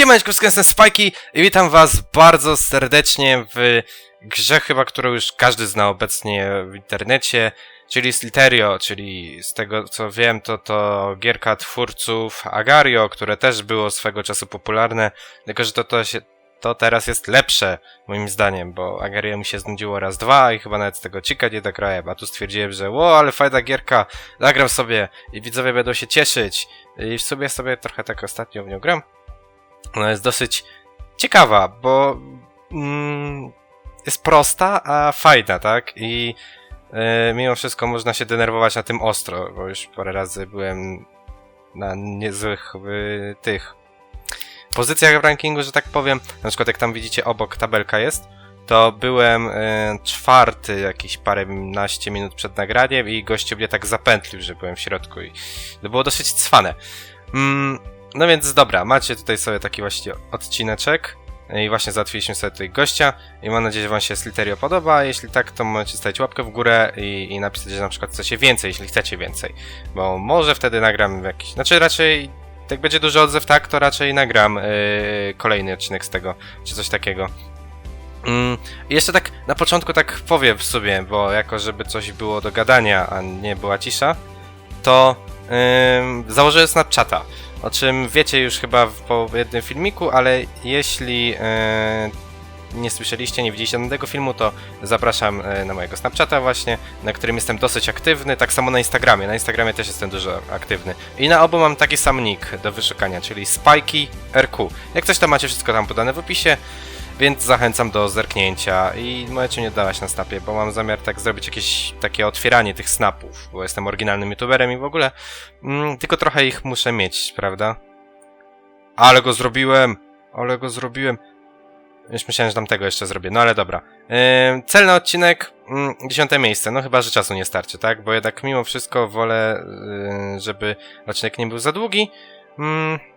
Siemaneczko, jestem Spajki i witam was bardzo serdecznie w grze chyba, którą już każdy zna obecnie w internecie, czyli Sliterio, czyli z tego co wiem to to gierka twórców Agario, które też było swego czasu popularne, tylko że to, to się to teraz jest lepsze, moim zdaniem, bo Agario mi się znudziło raz, dwa i chyba nawet z tego cika nie dograłem, a tu stwierdziłem, że ło, ale fajna gierka, zagram sobie i widzowie będą się cieszyć i w sumie sobie trochę tak ostatnio w nią gram. Ona jest dosyć ciekawa, bo mm, jest prosta, a fajna, tak? I e, mimo wszystko można się denerwować na tym ostro, bo już parę razy byłem na niezłych y, tych pozycjach w rankingu, że tak powiem. Na przykład jak tam widzicie obok tabelka jest, to byłem y, czwarty jakieś paręnaście minut przed nagraniem i gościu mnie tak zapętlił, że byłem w środku i to było dosyć cwane. Mm, no więc dobra, macie tutaj sobie taki właśnie odcineczek i właśnie załatwiliśmy sobie tutaj gościa i mam nadzieję, że wam się Sliterio podoba, jeśli tak, to możecie stawić łapkę w górę i, i napisać, że na przykład chcecie więcej, jeśli chcecie więcej, bo może wtedy nagram jakiś, znaczy raczej jak będzie duży odzew, tak, to raczej nagram yy, kolejny odcinek z tego, czy coś takiego. Mm, jeszcze tak na początku tak powiem w sobie, bo jako żeby coś było do gadania, a nie była cisza, to yy, założyłem Snapchata. O czym wiecie już chyba po jednym filmiku, ale jeśli e, nie słyszeliście, nie widzieliście żadnego filmu, to zapraszam e, na mojego Snapchata właśnie, na którym jestem dosyć aktywny, tak samo na Instagramie. Na Instagramie też jestem dużo aktywny. I na obu mam taki sam nick do wyszukania, czyli Spikey RQ. Jak coś to macie wszystko tam podane w opisie więc zachęcam do zerknięcia i możecie nie dawać na snapie, bo mam zamiar tak zrobić jakieś takie otwieranie tych snapów, bo jestem oryginalnym youtuberem i w ogóle mm, tylko trochę ich muszę mieć, prawda? Ale go zrobiłem! Ale go zrobiłem! Już myślałem, że tam tego jeszcze zrobię, no ale dobra. Yy, odcinek, yy, dziesiąte miejsce, no chyba, że czasu nie starczy, tak? Bo jednak mimo wszystko wolę, yy, żeby odcinek nie był za długi. Yy,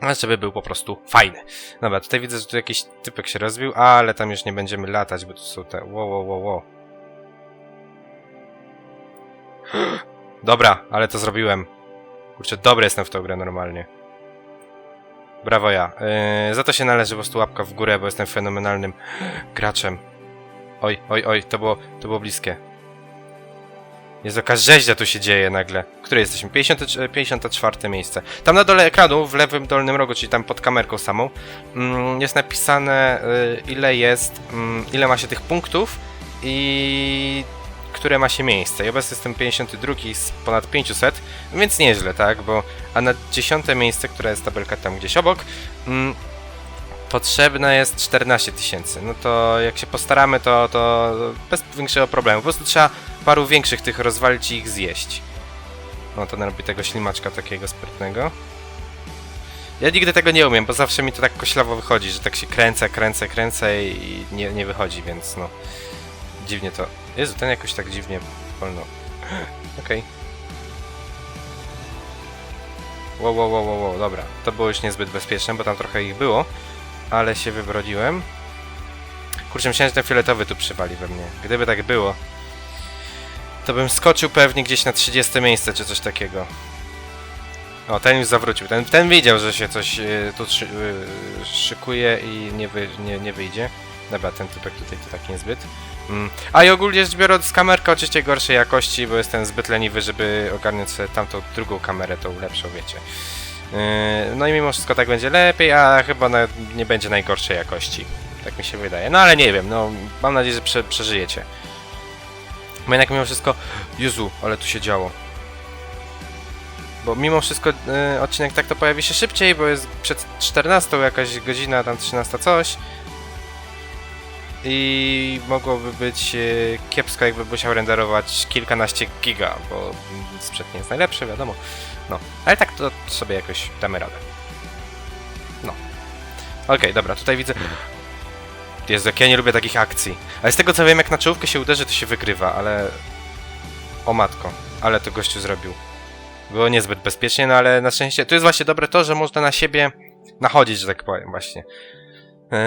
ale żeby był po prostu fajny. Dobra, tutaj widzę, że tu jakiś typek się rozbił, ale tam już nie będziemy latać, bo tu są te... Wo, wo, wo, wo. Dobra, ale to zrobiłem. Kurczę, dobry jestem w tą grę normalnie. Brawo ja. Yy, za to się należy po prostu łapka w górę, bo jestem fenomenalnym graczem. Oj, oj, oj, to było, to było bliskie. Jest jakaś rzeźnia tu się dzieje nagle. Które jesteśmy? 50, 54 miejsce. Tam na dole ekranu, w lewym dolnym rogu, czyli tam pod kamerką samą, mm, jest napisane y, ile jest, mm, ile ma się tych punktów i które ma się miejsce. I obecnie jestem 52 z ponad 500, więc nieźle, tak? Bo, a na 10 miejsce, która jest tabelka tam gdzieś obok, mm, potrzebne jest 14 tysięcy. No to jak się postaramy, to, to bez większego problemu. Po prostu trzeba paru większych tych rozwalić i ich zjeść. No to narobi tego ślimaczka takiego sprytnego. Ja nigdy tego nie umiem, bo zawsze mi to tak koślawo wychodzi, że tak się kręcę, kręcę, kręcę i nie, nie wychodzi, więc no... Dziwnie to... Jezu, ten jakoś tak dziwnie wolno. Okej. Okay. Wow, wow, wow, wow, wow, dobra. To było już niezbyt bezpieczne, bo tam trochę ich było ale się wybrodziłem. Kurczę, myślałem, że ten fioletowy tu przywali we mnie. Gdyby tak było, to bym skoczył pewnie gdzieś na 30 miejsce, czy coś takiego. O, ten już zawrócił. Ten, ten wiedział, że się coś y, tu y, szykuje i nie, wy, nie, nie wyjdzie. Dobra, ten typek tutaj to tak niezbyt. Mm. A i ogólnie rzecz biorąc, kamerka oczywiście gorszej jakości, bo jestem zbyt leniwy, żeby ogarnąć sobie tamtą drugą kamerę, tą lepszą, wiecie. Yy, no i mimo wszystko tak będzie lepiej, a chyba nie będzie najgorszej jakości. Tak mi się wydaje. No ale nie wiem, no mam nadzieję, że prze przeżyjecie. Bo jednak mimo wszystko... Jezu, ale tu się działo. Bo mimo wszystko yy, odcinek tak to pojawi się szybciej, bo jest przed 14 jakaś godzina, tam 13 coś. I mogłoby być yy, kiepsko, jakby musiał renderować kilkanaście giga, bo sprzęt nie jest najlepszy, wiadomo. No, ale tak to sobie jakoś damy radę. No. Okej, okay, dobra, tutaj widzę... Jezu, jak ja nie lubię takich akcji. Ale z tego co wiem, jak na czołówkę się uderzy, to się wygrywa, ale... O matko, ale to gościu zrobił. Było niezbyt bezpiecznie, no ale na szczęście... Tu jest właśnie dobre to, że można na siebie nachodzić, że tak powiem, właśnie. Yy...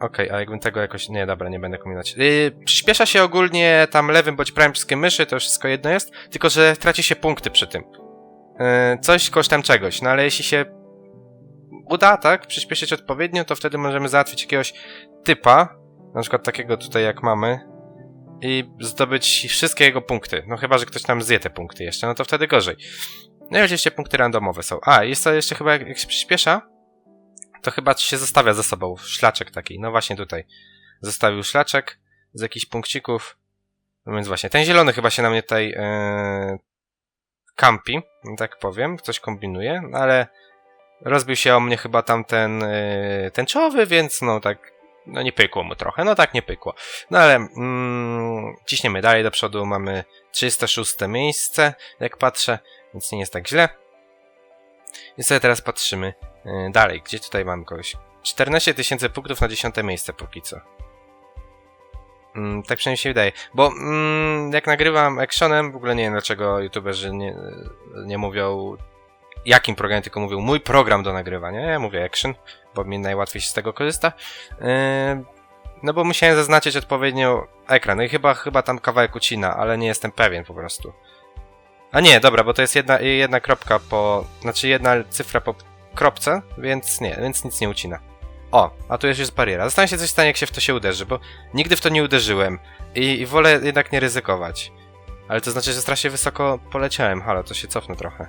Okej, okay, a jakbym tego jakoś... Nie, dobra, nie będę kombinować. Yy, przyspiesza się ogólnie tam lewym bądź prawym wszystkie myszy, to wszystko jedno jest, tylko że traci się punkty przy tym. Yy, coś kosztem czegoś, no ale jeśli się uda, tak, przyspieszyć odpowiednio, to wtedy możemy załatwić jakiegoś typa, na przykład takiego tutaj jak mamy, i zdobyć wszystkie jego punkty. No chyba, że ktoś nam zje te punkty jeszcze, no to wtedy gorzej. No i oczywiście punkty randomowe są. A, jest to jeszcze chyba, jak, jak się przyspiesza, to chyba się zostawia ze sobą szlaczek taki. No właśnie tutaj. Zostawił szlaczek z jakichś punkcików. No więc właśnie, ten zielony chyba się na mnie tutaj yy, kampi, tak powiem, coś kombinuje, no ale rozbił się o mnie chyba tamten yy, tęczowy, więc no tak, no nie pykło mu trochę, no tak nie pykło. No ale mm, ciśniemy dalej do przodu, mamy 306 miejsce, jak patrzę, więc nie jest tak źle. I sobie teraz patrzymy yy, dalej, gdzie tutaj mamy kogoś. 14 tysięcy punktów na 10 miejsce póki co. Mm, tak przynajmniej się wydaje. Bo mm, jak nagrywam actionem, w ogóle nie wiem dlaczego youtuberzy nie, nie mówią jakim programie, tylko mówią mój program do nagrywania. Ja mówię action, bo mi najłatwiej się z tego korzysta. Yy, no bo musiałem zaznaczyć odpowiednio ekran. No i chyba, chyba tam kawałek ucina, ale nie jestem pewien po prostu. A nie, dobra, bo to jest jedna, jedna kropka po... Znaczy jedna cyfra po kropce, więc nie, więc nic nie ucina. O, a tu już jest bariera. Zastanawiam się, co się stanie, jak się w to się uderzy, bo nigdy w to nie uderzyłem i, i wolę jednak nie ryzykować. Ale to znaczy, że strasznie wysoko poleciałem. Halo, to się cofnę trochę.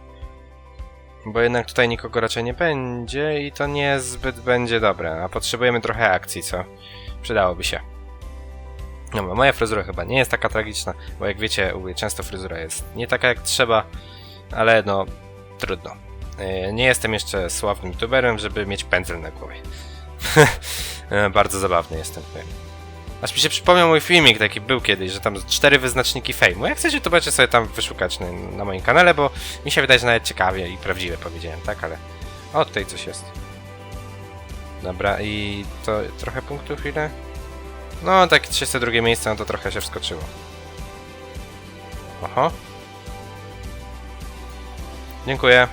Bo jednak tutaj nikogo raczej nie będzie i to niezbyt będzie dobre. A potrzebujemy trochę akcji, co przydałoby się. No, moja fryzura chyba nie jest taka tragiczna, bo jak wiecie, u mnie często fryzura jest nie taka jak trzeba, ale no, trudno. Yy, Nie jestem jeszcze sławnym youtuberem, żeby mieć pędzel na głowie. E, Bardzo zabawny jestem. Aż mi się przypomniał mój filmik, taki był kiedyś, że tam cztery wyznaczniki fejmu. Jak chcecie, to będziecie sobie tam wyszukać na, na moim kanale, bo mi się wydaje, że nawet ciekawie i prawdziwe powiedziałem, tak? Ale... O, tutaj coś jest. Dobra, i to trochę punktów ile? No, tak 32 miejsce, no to trochę się wskoczyło. Oho. Dziękuję.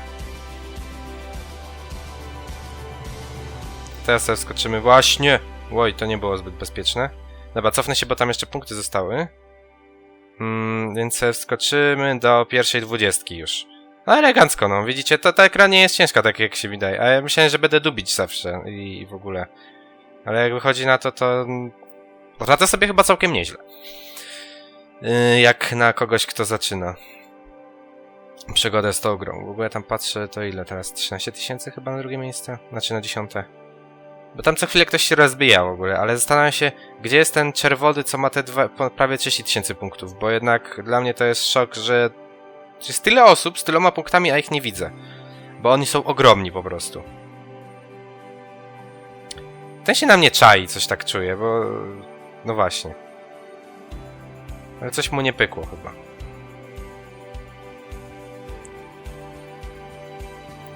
Teraz sobie wskoczymy właśnie. Oj, to nie było zbyt bezpieczne. Dobra, cofnę się, bo tam jeszcze punkty zostały. Mm, więc wskoczymy do pierwszej dwudziestki już. No elegancko, no. Widzicie, to ta ekran nie jest ciężka, tak jak się wydaje. A ja myślałem, że będę dubić zawsze i, i w ogóle. Ale jak wychodzi na to, to... Radzę sobie chyba całkiem nieźle. Yy, jak na kogoś, kto zaczyna przygodę z tą grą. W ogóle tam patrzę, to ile teraz? 13 tysięcy chyba na drugie miejsce? Znaczy na dziesiąte. Bo tam co chwilę ktoś się rozbija w ogóle, ale zastanawiam się, gdzie jest ten czerwony, co ma te dwa, prawie 30 tysięcy punktów, bo jednak dla mnie to jest szok, że jest tyle osób z tyloma punktami, a ich nie widzę. Bo oni są ogromni po prostu. Ten się na mnie czai, coś tak czuję, bo... No właśnie. Ale coś mu nie pykło chyba.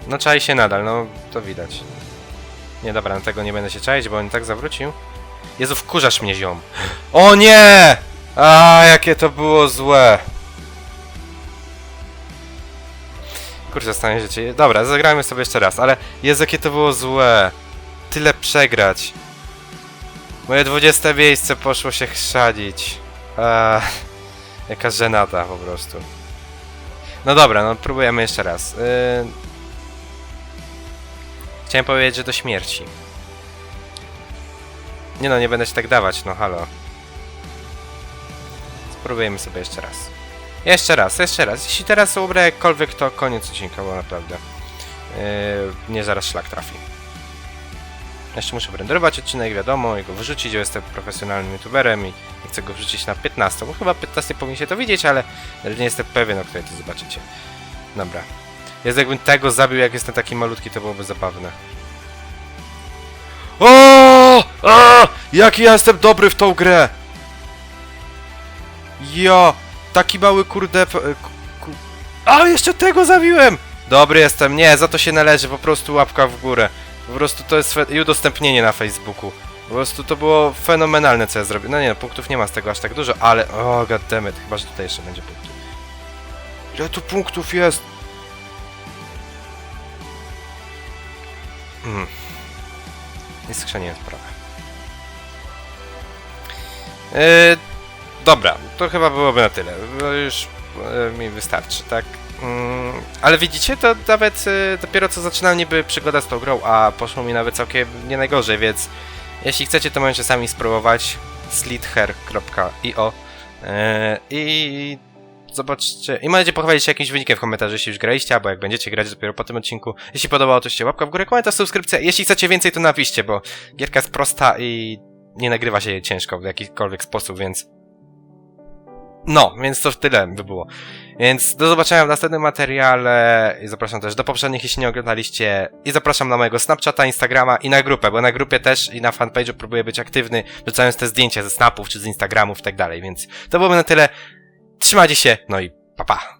No czai się nadal, no to widać. Nie, dobra, na tego nie będę się czaić, bo on tak zawrócił. Jezu, wkurzasz mnie, ziom. O nie! A, jakie to było złe. Kurczę, się, czy... Dobra, zagrajmy sobie jeszcze raz, ale Jezu, jakie to było złe. Tyle przegrać. Moje 20 miejsce poszło się chrzadzić. A, jaka żenada po prostu. No dobra, no próbujemy jeszcze raz. Yy... Chciałem powiedzieć, że do śmierci. Nie no, nie będę się tak dawać, no halo. Spróbujemy sobie jeszcze raz. Jeszcze raz, jeszcze raz. Jeśli teraz ubrę jakkolwiek, to koniec odcinka, bo naprawdę. Yy, nie zaraz szlak trafi. Jeszcze muszę renderować odcinek, wiadomo, i go wyrzucić, bo jestem profesjonalnym youtuberem i chcę go wrzucić na 15, bo chyba 15 powinien się to widzieć, ale nie jestem pewien, o której to zobaczycie. Dobra. Jest jakbym tego zabił, jak jestem taki malutki, to byłoby zabawne. O! A! Jaki ja jestem dobry w tą grę! Jo! Taki mały kurde... p- ku- A, jeszcze tego zabiłem! Dobry jestem, nie, za to się należy, po prostu łapka w górę. Po prostu to jest... i udostępnienie na Facebooku. Po prostu to było fenomenalne, co ja zrobiłem. No nie, no, punktów nie ma z tego aż tak dużo, ale... O, goddammit, chyba, że tutaj jeszcze będzie punktów. Ile tu punktów jest? Mm. Nie skrzeniłem sprawę. Yy, dobra, to chyba byłoby na tyle. Bo Już yy, mi wystarczy, tak? Mm, ale widzicie, to nawet y, dopiero co zaczynałem niby przygoda z tą grą, a poszło mi nawet całkiem nie najgorzej, więc jeśli chcecie, to możecie sami spróbować slither.io yy, i zobaczcie, i możecie pochwalić się jakimś wynikiem w komentarzu, jeśli już graliście, albo jak będziecie grać dopiero po tym odcinku. Jeśli podobało, to się łapka w górę, komentarz, subskrypcja. Jeśli chcecie więcej, to napiszcie, bo gierka jest prosta i nie nagrywa się jej ciężko w jakikolwiek sposób, więc no, więc to tyle by było. Więc do zobaczenia w następnym materiale. I zapraszam też do poprzednich, jeśli nie oglądaliście. I zapraszam na mojego Snapchata, Instagrama i na grupę, bo na grupie też i na fanpage'u próbuję być aktywny, wrzucając te zdjęcia ze Snapów czy z Instagramów i tak dalej. Więc to byłoby na tyle. Trzymajcie się, no i pa pa.